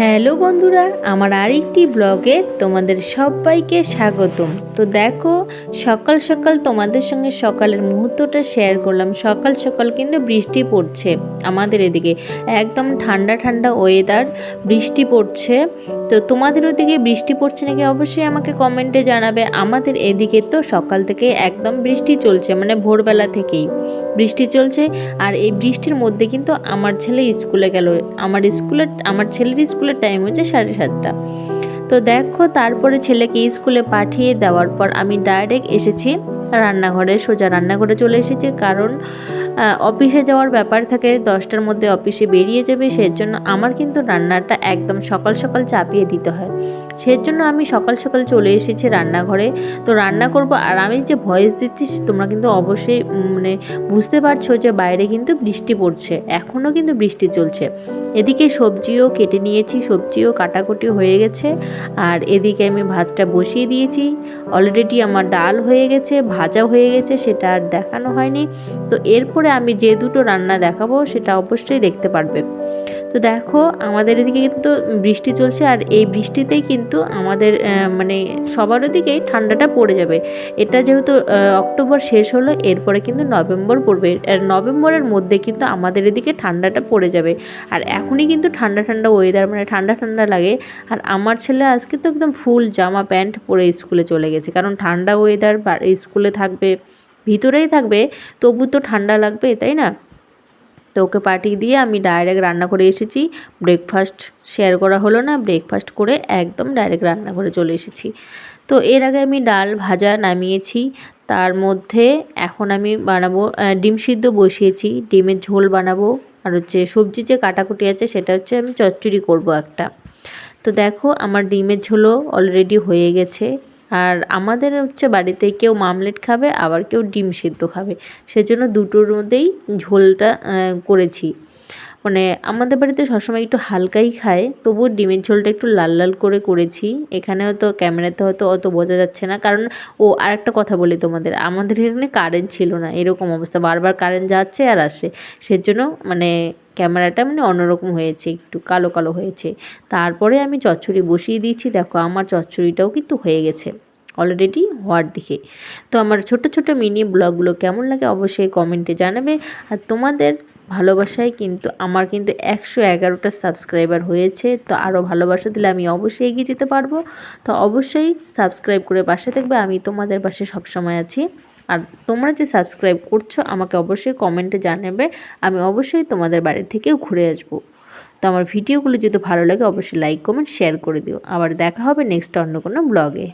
Hello বন্ধুরা, আমার আরেকটি ব্লগে তোমাদের সবাইকে স্বাগতম। তো দেখো, সকাল সকাল তোমাদের সঙ্গে সকালের মুহূর্তটা শেয়ার করলাম। সকাল সকাল কিন্তু বৃষ্টি পড়ছে আমাদের এদিকে। একদম ঠান্ডা ঠান্ডা ওয়েদার বৃষ্টি পড়ছে। তো তোমাদের ওদিকে বৃষ্টি পড়ছে নাকি অবশ্যই আমাকে কমেন্টে জানাবে। আমাদের এদিকে তো সকাল থেকে একদম বৃষ্টি চলছে মানে ভোরবেলা থেকেই বৃষ্টি চলছে। আর এই বৃষ্টির মধ্যে কিন্তু আমার ছেলে স্কুলে গেল। আমার স্কুলের, আমার ছেলের স্কুলের টাইম হচ্ছে সাড়ে সাতটা। তো দেখো, তারপরে ছেলেকে স্কুলে পাঠিয়ে দেওয়ার পর আমি ডাইরেক্ট এসেছি রান্নাঘরে, সোজা রান্নাঘরে চলে এসেছি। কারণ অফিসে যাওয়ার ব্যাপার থাকে, দশটার মধ্যে অফিসে বেরিয়ে যাবে, সেজন্য আমার কিন্তু রান্নাটা একদম সকাল সকাল চাপিয়ে দিতে হয়। সেজন্য আমি সকাল সকাল চলে এসেছি রান্নাঘরে। তো রান্না করব, আর আমি যে ভয়েস দিচ্ছি তোমরা কিন্তু অবশ্যই মানে বুঝতে পারছ যে বাইরে কিন্তু বৃষ্টি পড়ছে এখনও কিন্তু বৃষ্টি চলছে। এদিকে সবজিও কেটে নিয়েছি, সবজিও কাটাকুটি হয়ে গেছে, আর এদিকে আমি ভাতটা বসিয়ে দিয়েছি। অলরেডি আমার ডাল হয়ে গেছে, ভাজা হয়ে গেছে, সেটা আর দেখানো হয়নি। তো এরপরে আমি যে দুটো রান্না দেখাবো সেটা অবশ্যই দেখতে পারবে। তো দেখো, আমাদের এদিকে কিন্তু বৃষ্টি চলছে আর এই বৃষ্টিতেই কিন্তু আমাদের মানে সবার ওদিকেই ঠান্ডাটা পড়ে যাবে। এটা যেহেতু অক্টোবর শেষ হলো, এরপরে কিন্তু নভেম্বর পড়বে। আর নভেম্বরের মধ্যে কিন্তু আমাদের এদিকে ঠান্ডাটা পড়ে যাবে। আর এখনই কিন্তু ঠান্ডা ঠান্ডা ওয়েদার মানে ঠান্ডা ঠান্ডা লাগে। আর আমার ছেলে আজকে তো একদম ফুল জামা প্যান্ট পরে স্কুলে চলে গেছে। কারণ ঠান্ডা ওয়েদার স্কুলে থাকবে। ভিতরেই থাকবে, তবু তো ঠান্ডা লাগবে, তাই না? তো ওকে পাঠিয়ে দিয়ে আমি ডাইরেক্ট রান্না করে এসেছি। ব্রেকফাস্ট শেয়ার করা হলো না ব্রেকফাস্ট করে একদম ডাইরেক্ট রান্না করে চলে এসেছি। তো এর আগে আমি ডাল ভাজা নামিয়েছি, তার মধ্যে এখন আমি বানাবো ডিম সিদ্ধ বসিয়েছি, ডিমের ঝোল বানাবো, আর হচ্ছে সবজি যে কাটাকুটি আছে সেটা হচ্ছে আমি চচ্চড়ি করব একটা। তো দেখো আমার ডিমের ঝোলও অলরেডি হয়ে গেছে। আর আমাদের হচ্ছে বাড়িতে কেউ মামলেট খাবে, আবার কেউ ডিম সেদ্ধ খাবে। সেজন্য দুটোর মধ্যেই ঝোলটা করেছি। মানে আমাদের বাড়িতে সবসময় একটু হালকাই খায়, তবুও ডিমের ঝোলটা একটু লাল লাল করে করেছি। এখানে হয়তো ক্যামেরাতে হয়তো অত বোঝা যাচ্ছে না, কারণ ও আর একটা কথা বলি তোমাদের, আমাদের এখানে কারেন্ট ছিল না, এরকম অবস্থা। বারবার কারেন্ট যাচ্ছে আর আসে, সেজন্য মানে ক্যামেরাটা মানে অন্যরকম হয়েছে, একটু কালো কালো হয়েছে। তারপরে আমি চচ্চড়ি বসিয়ে দিয়েছি, দেখো আমার চচ্চড়িটাও কিন্তু হয়ে গেছে অলরেডি হওয়ার দিকে। তো আমার ছোট ছোট মিনি ব্লগগুলো কেমন লাগে অবশ্যই কমেন্টে জানাবে। আর তোমাদের ভালোবাসায় কিন্তু আমার কিন্তু একশো এগারোটা সাবস্ক্রাইবার হয়েছে। তো আরও ভালোবাসা দিলে আমি অবশ্যই এগিয়ে যেতে পারব। তো অবশ্যই সাবস্ক্রাইব করে পাশে থাকবে। আমি তোমাদের পাশে সবসময় আছি। আর তোমরা যে সাবস্ক্রাইব করছ, আমাকে অবশ্যই কমেন্টে জানাবে। আমি অবশ্যই তোমাদের বাড়ি থেকেও ঘুরে আসব। তো আমার ভিডিওগুলো যদি ভালো লাগে, অবশ্যই লাইক কমেন্ট শেয়ার করে দিও। আবার দেখা হবে নেক্সট অন্য কোনো ব্লগে